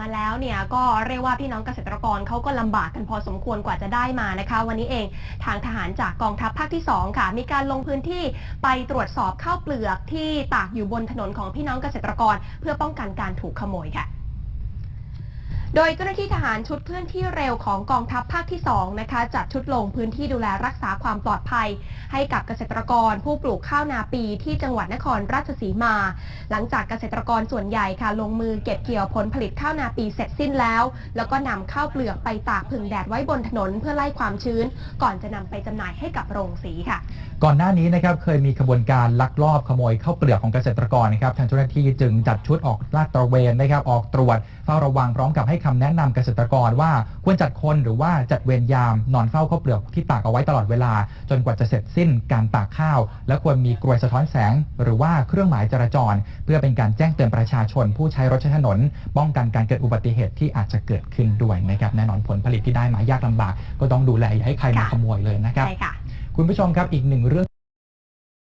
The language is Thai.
มาแล้วเนี่ยก็เรียกว่าพี่น้องเกษตรกรเขาก็ลำบากกันพอสมควรกว่าจะได้มานะคะ วันนี้เองทางทหารจากกองทัพภาคที่ 2 ค่ะ มีการลงพื้นที่ไปตรวจสอบข้าวเปลือกที่ตากอยู่บนถนนของพี่น้องเกษตรกร เพื่อป้องกันการถูกขโมยค่ะ โดยเจ้าหน้าที่ทหารชุดเคลื่อนที่เร็วของกองทัพภาคที่2นะคะจัดชุดลงพื้นที่ดูแลรักษาความปลอดภัย ให้กับเกษตรกรผู้ปลูกข้าวนาปีที่จังหวัดนครราชสีมา หลังจากเกษตรกรส่วนใหญ่ค่ะลงมือเก็บเกี่ยวผลผลิตข้าวนาปีเสร็จสิ้นแล้ว แล้วก็นำข้าวเปลือกไปตากผึ่งแดดไว้บนถนนเพื่อไล่ความชื้น ก่อนจะนำไปจำหน่ายให้กับโรงสีค่ะ ก่อนหน้านี้นะครับเคยมีขบวนการลักลอบขโมยข้าวเปลือกของเกษตรกรนะครับทางเจ้าหน้าที่จึงจัดชุดออกลาดตระเวนนะครับออกตรวจ เฝ้าระวังพร้อมกับให้คำแนะนำเกษตรกรว่าควรจัดคนหรือว่าจัดเวรยามนอนเฝ้าข้าวเปลือกที่ตากเอาไว้ตลอดเวลา จนกว่าจะเสร็จสิ้นการตากข้าว และควรมีกรวยสะท้อนแสง หรือว่าเครื่องหมายจราจร เพื่อเป็นการแจ้งเตือนประชาชน ผู้ใช้รถใช้ถนน ป้องกันการเกิดอุบัติเหตุที่อาจจะเกิดขึ้นด้วยนะครับแน่นอนผลผลิตที่ได้มายากลำบาก ก็ต้องดูแลอย่าให้ใครมาขโมยเลยนะครับคุณผู้ชมครับอีกหนึ่งเรื่อง